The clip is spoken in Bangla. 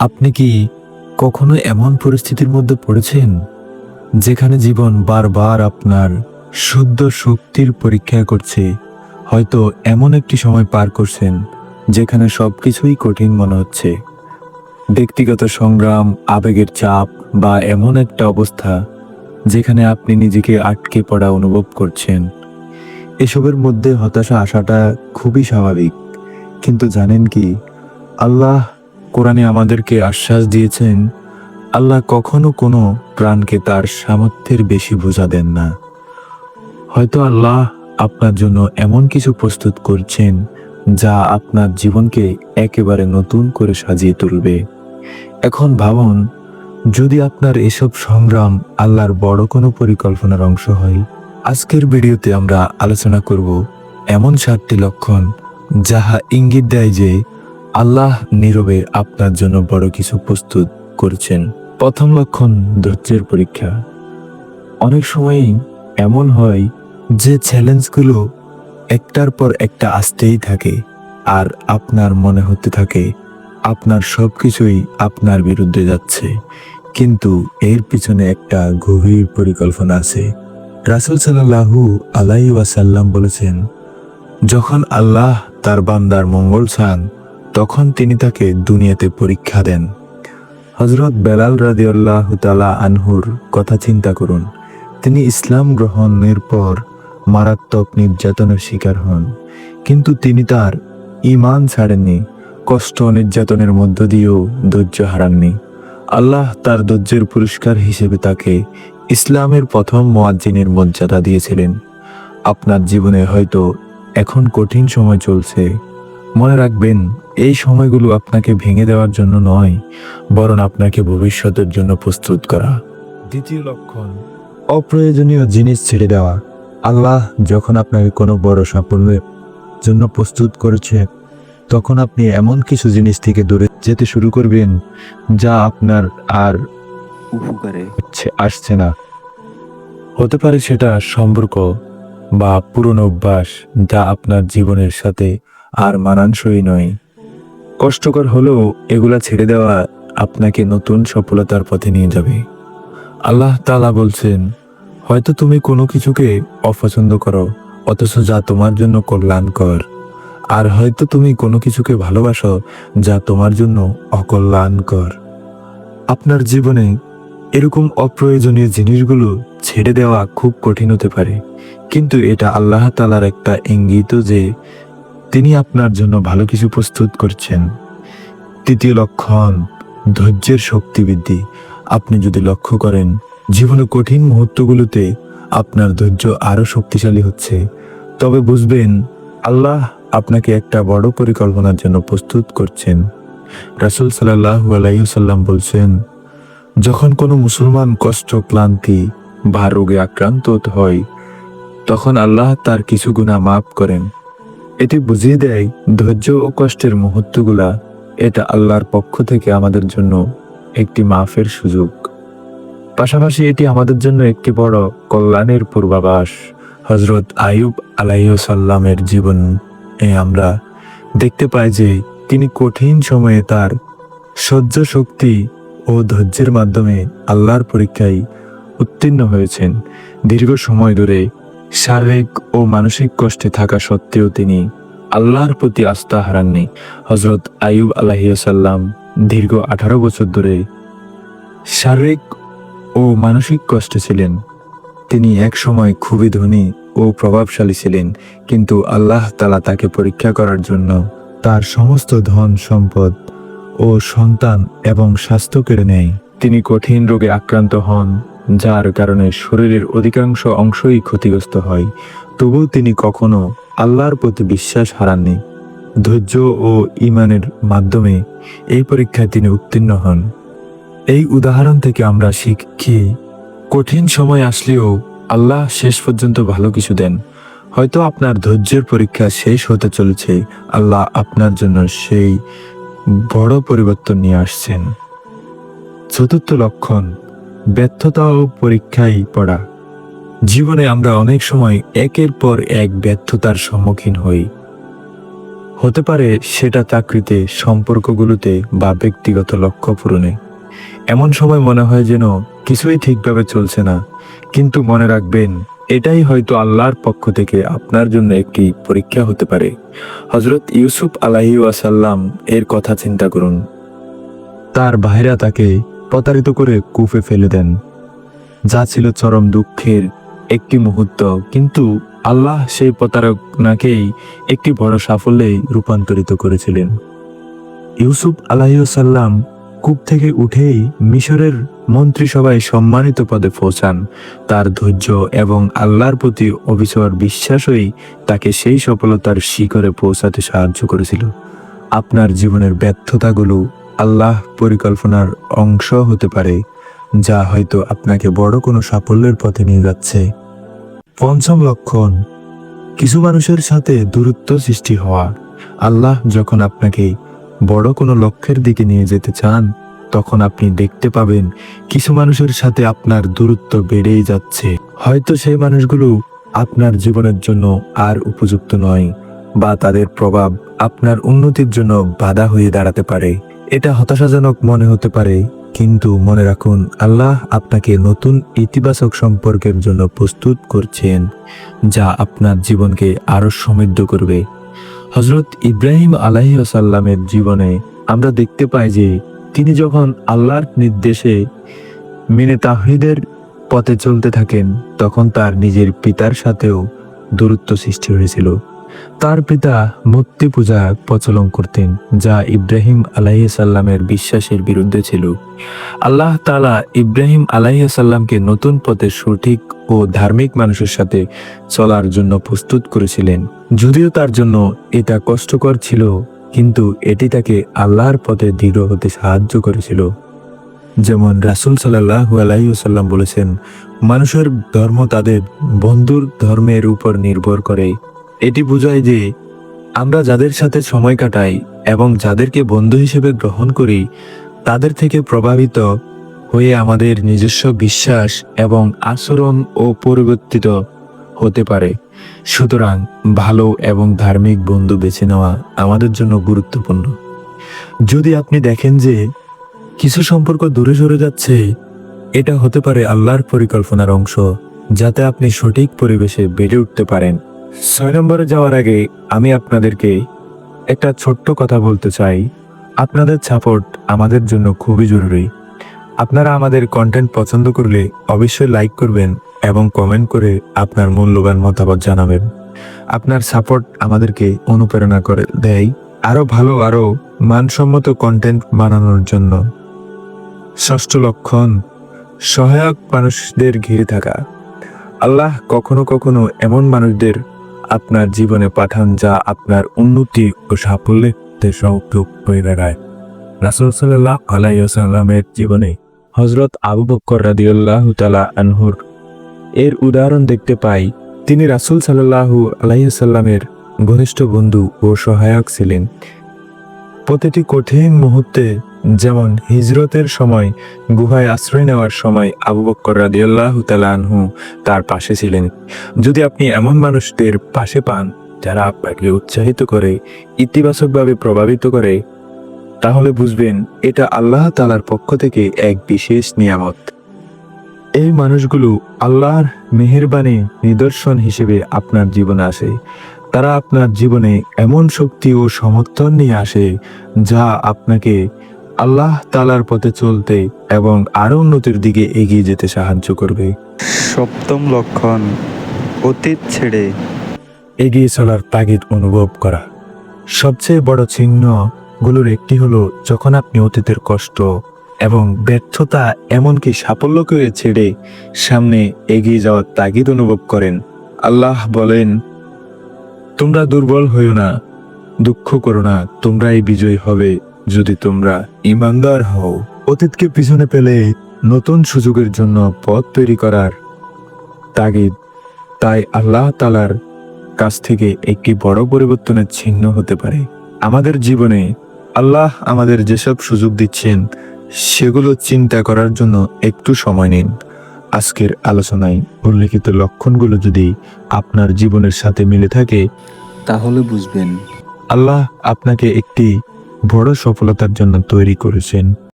আপনি কি কখনো এমন পরিস্থিতির মধ্যে পড়েছেন যেখানে জীবন বারবার আপনার শুদ্ধ শক্তির পরীক্ষা করছে? হয়তো এমন একটি সময় পার করছেন যেখানে সব কিছুই কঠিন মনে হচ্ছে। ব্যক্তিগত সংগ্রাম, আবেগের চাপ বা এমন একটা অবস্থা যেখানে আপনি নিজেকে আটকে পড়া অনুভব করছেন। এসবের মধ্যে হতাশা আসাটা খুবই স্বাভাবিক। কিন্তু জানেন কি, আল্লাহ কোরআনে আমাদেরকে আশ্বাস দিয়েছেন, আল্লাহ কখনো কোনো প্রাণকে তার সামর্থ্যের বেশি বোঝা দেন না। হয়তো আল্লাহ আপনার জন্য এমন কিছু প্রস্তুত করছেন, যা আপনার জীবনকে একেবারে নতুন করে সাজিয়ে তুলবে। এখন ভাবুন, যদি আপনার এসব সংগ্রাম আল্লাহর বড় কোনো পরিকল্পনার অংশ হয়, আজকের ভিডিওতে আমরা আলোচনা করব এমন সাতটি লক্ষণ, যাহা ইঙ্গিত দেয় যে আল্লাহ নীরবে আপনার জন্য বড় কিছু প্রস্তুত করছেন। প্রথম লক্ষণ ধৈর্যের পরীক্ষা। অনেক সময়ই এমন হয় যে চ্যালেঞ্জগুলো একটার পর একটা আসতেই থাকে আর আপনার মনে হতে থাকে আপনার সব কিছুই আপনার বিরুদ্ধে যাচ্ছে। কিন্তু এর পিছনে একটা গভীর পরিকল্পনা আছে। রাসুল সাল্লাহু আলাই ওয়াসাল্লাম বলেছেন, যখন আল্লাহ তার বান্দার মঙ্গল চান তখন তিনি তাকে দুনিয়াতে পরীক্ষা দেন। হজরত বেলাল রাদিউল্লাহ তালা আনহুর কথা চিন্তা করুন। তিনি ইসলাম গ্রহণের পর মারাত্মক নির্যাতনের শিকার হন। কিন্তু তিনি তার ইমান ছাড়েননি, কষ্ট নির্যাতনের মধ্য দিয়েও ধৈর্য হারাননি। আল্লাহ তার ধৈর্যের পুরস্কার হিসেবে তাকে ইসলামের প্রথম মোয়াজ্জিনের মর্যাদা দিয়েছিলেন। আপনার জীবনে হয়তো এখন কঠিন সময় চলছে। মনে রাখবেন এই সময়গুলো আপনাকে ভেঙে দেওয়ার জন্য নয়, বরং আপনাকে ভবিষ্যতের জন্য প্রস্তুত করা। দ্বিতীয় লক্ষণ, অপ্রয়োজনীয় জিনিস ছেড়ে দেওয়া। আল্লাহ যখন আপনাকে কোনো বড় সাফল্যের জন্য প্রস্তুত করেছে, তখন আপনি এমন কিছু জিনিস থেকে দূরে যেতে শুরু করবেন, যা আপনার আর উপকারে আসছে না। হতে পারে সেটা সম্পর্ক বা পুরনো অভ্যাস, যা আপনার জীবনের সাথে আর মানানসই নয়। কষ্টকর হলেও এগুলা ছেড়ে দেওয়া আপনাকে নতুন সফলতার পথে নিয়ে যাবে। আল্লাহ তালা বলছেন, হয়তো তুমি কোনো কিছুকে অপছন্দ করো, অথচ যা তোমার জন্য কল্যাণকর। আর হয়তো তুমি কোনো কিছুকে ভালোবাসো, যা তোমার জন্য অকল্যাণকর। আপনার জীবনে এরকম অপ্রয়োজনীয় জিনিসগুলো ছেড়ে দেওয়া খুব কঠিন হতে পারে। কিন্তু এটা আল্লাহ তালার একটা ইঙ্গিত যে তিনি আপনার জন্য ভালো কিছু প্রস্তুত করছেন। তৃতীয় লক্ষণ, ধৈর্যের শক্তি বৃদ্ধি। আপনি যদি লক্ষ্য করেন, জীবনে কঠিন মুহূর্তগুলোতে আপনার ধৈর্য আরও শক্তিশালী হচ্ছে। তবে বুঝবেন, আল্লাহ আপনাকে একটা বড় পরিকল্পনার জন্য প্রস্তুত করছেন। রাসুল সাল্লাহ আলাইসাল্লাম বলছেন, যখন কোনো মুসলমান কষ্ট, ক্লান্তি বা রোগে আক্রান্ত হয়, তখন আল্লাহ তার কিছু গুণা মাফ করেন। এটি বুঝিয়ে দেয় ধৈর্য ও কষ্টের মুহূর্তগুলা এটা আল্লাহর পক্ষ থেকে আমাদের জন্য একটি মাফের সুযোগ। পাশাপাশি এটি আমাদের জন্য একটি বড় কল্যাণের পূর্বাভাস। হজরত আয়ুব আলাইসাল্লামের জীবন এ আমরা দেখতে পাই যে তিনি কঠিন সময়ে তার সহ্য শক্তি ও ধৈর্যের মাধ্যমে আল্লাহর পরীক্ষায় উত্তীর্ণ হয়েছেন। দীর্ঘ সময় ধরে শারীরিক ও মানসিক কষ্টে থাকা সত্ত্বেও তিনি আল্লাহর প্রতি আস্থা হারাননি। হজরত আয়ুব আলাহিসাল্লাম দীর্ঘ আঠারো বছর ধরে শারীরিক ও মানসিক কষ্টে ছিলেন। তিনি এক সময় খুবই ধনী ও প্রভাবশালী ছিলেন, কিন্তু আল্লাহ তালা তাকে পরীক্ষা করার জন্য তার সমস্ত ধন, সম্পদ ও সন্তান এবং স্বাস্থ্য কেড়ে নেয়। তিনি কঠিন রোগে আক্রান্ত হন। যার কারণে শরীরের অধিকাংশ অংশই ক্ষতিগ্রস্ত হয়, তবুও তিনি কখনো আল্লাহর প্রতি বিশ্বাস হারাননি। ধৈর্য ও ইমানের মাধ্যমে এই পরীক্ষায় তিনি উত্তীর্ণ হন। এই উদাহরণ থেকে আমরা শিখি, কঠিন সময় আসলেও আল্লাহ শেষ পর্যন্ত ভালো কিছু দেন। হয়তো আপনার ধৈর্যের পরীক্ষা শেষ হতে চলেছে, আল্লাহ আপনার জন্য সেই বড় পরিবর্তন নিয়ে আসছেন। চতুর্থ লক্ষণ ব্যর্থতা ও পরীক্ষায় পড়া। জীবনে আমরা অনেক সময় একের পর এক ব্যর্থতার সম্মুখীন হই। হতে পারে সেটা চাকরিতে, সম্পর্কগুলোতে বা ব্যক্তিগত লক্ষ্য পূরণে। এমন সময় মনে হয় যেন কিছুই ঠিকভাবে চলছে না, কিন্তু মনে রাখবেন, এটাই হয়তো আল্লাহর পক্ষ থেকে আপনার জন্য একটি পরীক্ষা হতে পারে। হজরত ইউসুফ আলাহি ওয়াসাল্লাম এর কথা চিন্তা করুন। তার ভাইরা তাকে প্রতারিত করে কূপে ফেলে দেন। যা ছিল চরম দুঃখের একটি মুহূর্ত, কিন্তু আল্লাহ সেই প্রতারণাকেই একটি বড় সাফল্যে রূপান্তরিত করেছিলেন। ইউসুফ আলাহিসাল্লাম কূপ থেকে উঠেই মিশরের মন্ত্রিসভায় সম্মানিত পদে পৌঁছান। তার ধৈর্য এবং আল্লাহর প্রতি অবিচর বিশ্বাসই তাকে সেই সফলতার শিখরে পৌঁছাতে সাহায্য করেছিল। আপনার জীবনের ব্যর্থতাগুলো আল্লাহ পরিকল্পনার অংশ হতে পারে, যা হয়তো আপনাকে বড় কোনো সাফল্যের পথে নিয়ে যাচ্ছে। পঞ্চম লক্ষণ, কিছু মানুষের সাথে দূরত্ব সৃষ্টি হওয়া। আল্লাহ যখন আপনাকে বড় কোনো লক্ষ্যের দিকে নিয়ে যেতে চান, তখন আপনি দেখতে পাবেন কিছু মানুষের সাথে আপনার দূরত্ব বেড়েই যাচ্ছে। হয়তো সেই মানুষগুলো আপনার জীবনের জন্য আর উপযুক্ত নয়, বা তাদের প্রভাব আপনার উন্নতির জন্য বাধা হয়ে দাঁড়াতে পারে। এটা হতাশাজনক মনে হতে পারে, কিন্তু মনে রাখুন, আল্লাহ আপনাকে নতুন ইতিবাচক সম্পর্কের জন্য প্রস্তুত করছেন, যা আপনার জীবনকে আরও সমৃদ্ধ করবে। হজরত ইব্রাহিম আলাহি আসাল্লামের জীবনে আমরা দেখতে পাই যে তিনি যখন আল্লাহর নির্দেশে মেনে তাহিদের পথে চলতে থাকেন, তখন তার নিজের পিতার সাথেও দূরত্ব সৃষ্টি হয়েছিল। তার পিতা মূর্তি পূজা প্রচলন করতেন, যা ইব্রাহিম আলাইসাল্লামের বিশ্বাসের বিরুদ্ধে ছিল। আল্লাহ তালা ইব্রাহিম আলাইসাল্লামকে নতুন পথে সঠিক ও ধার্মিক মানুষের সাথে চলার জন্য প্রস্তুত করেছিলেন। যদিও তার জন্য এটা কষ্টকর ছিল, কিন্তু এটি তাকে আল্লাহর পথে দৃঢ় হতে সাহায্য করেছিল। যেমন রাসুল সাল্লাহ আলাইসাল্লাম বলেছেন, মানুষের ধর্ম তাদের বন্ধুর ধর্মের উপর নির্ভর করে। এটি বোঝায় যে, আমরা যাদের সাথে সময় কাটাই এবং যাদেরকে বন্ধু হিসেবে গ্রহণ করি, তাদের থেকে প্রভাবিত হয়ে আমাদের নিজস্ব বিশ্বাস এবং আচরণ ও পরিবর্তিত হতে পারে। সুতরাং ভালো এবং ধার্মিক বন্ধু বেছে নেওয়া আমাদের জন্য গুরুত্বপূর্ণ। যদি আপনি দেখেন যে কিছু সম্পর্ক দূরে সরে যাচ্ছে, এটা হতে পারে আল্লাহর পরিকল্পনার অংশ, যাতে আপনি সঠিক পরিবেশে বেড়ে উঠতে পারেন। ছয় নম্বরে যাওয়ার আগে আমি আপনাদেরকে একটা ছোট্ট কথা বলতে চাই। আপনাদের সাপোর্ট আমাদের জন্য খুবই জরুরি। আপনারা আমাদের কন্টেন্ট পছন্দ করলে অবশ্যই লাইক করবেন এবং কমেন্ট করে আপনার মূল্যবান মতামত জানাবেন। আপনার সাপোর্ট আমাদেরকে অনুপ্রেরণা করে দেয় আরও ভালো, আরও মানসম্মত কন্টেন্ট বানানোর জন্য। ষষ্ঠ লক্ষণ, সহায়ক মানুষদের ঘিরে থাকা। আল্লাহ কখনো কখনো এমন মানুষদের আপনার জীবনে পাঠান যা আপনার উন্নতি ও সাফল্যের সহযোগ হয়ে দাঁড়ায়। রাসুল সাল্লাহ আলাইসাল্লামের জীবনে হজরত আবু বক্কর রাদিউল্লাহ তালা আনহুর এর উদাহরণ দেখতে পাই, তিনি রাসুল সাল্লাহু আলাইসাল্লামের ঘনিষ্ঠ বন্ধু ও সহায়ক ছিলেন। প্রতিটি কঠিন মুহূর্তে যেমন হিজরতের সময়, গুহায় আশ্রয় নেওয়ার সময় আবু বক্কর রাদিয়াল্লাহ আনহু তার পাশে ছিলেন। যদি আপনি এমন মানুষদের পাশে পান, যারা আপনাকে উৎসাহিত করে, ইতিবাচকভাবে প্রভাবিত করে, তাহলে বুঝবেন এটা আল্লাহ তালার পক্ষ থেকে এক বিশেষ নিয়ামত। এই মানুষগুলো আল্লাহর মেহেরবানি নিদর্শন হিসেবে আপনার জীবনে আসে। তারা আপনার জীবনে এমন শক্তি ও সমর্থন নিয়ে আসে, যা আপনাকে আল্লাহ তালার পথে চলতে এবং আরও উন্নতির দিকে এগিয়ে যেতে সাহায্য করবে। সপ্তম লক্ষণ অতীত ছেড়ে। এগিয়ে চলার তাগিদ অনুভব করা। সবচেয়ে বড় চিহ্নগুলোর একটি হলো যখন আপনি অতীতের কষ্ট এবং ব্যর্থতা এমনকি সাফল্যকে ছেড়ে সামনে এগিয়ে যাওয়ার তাগিদ অনুভব করেন। আল্লাহ বলেন তোমরা দুর্বল হইও না দুঃখ করো না তোমরাই বিজয়ী হবে। যদি তোমরা ইমানদার হও অতীতকে পিছনে পেলে নতুন সুযোগের জন্য পথ তৈরি করার তাগিদ তাই আল্লাহ তালার কাছ থেকে একটি বড় পরিবর্তনের চিহ্ন হতে পারে। আমাদের জীবনে আল্লাহ আমাদের যেসব সুযোগ দিচ্ছেন সেগুলো চিন্তা করার জন্য একটু সময় নিন। আজকের আলোচনায় উল্লেখিত লক্ষণগুলো যদি আপনার জীবনের সাথে মিলে থাকে তাহলে বুঝবেন। আল্লাহ আপনাকে একটি বড় সফলতার জন্য তৈরি করেছেন।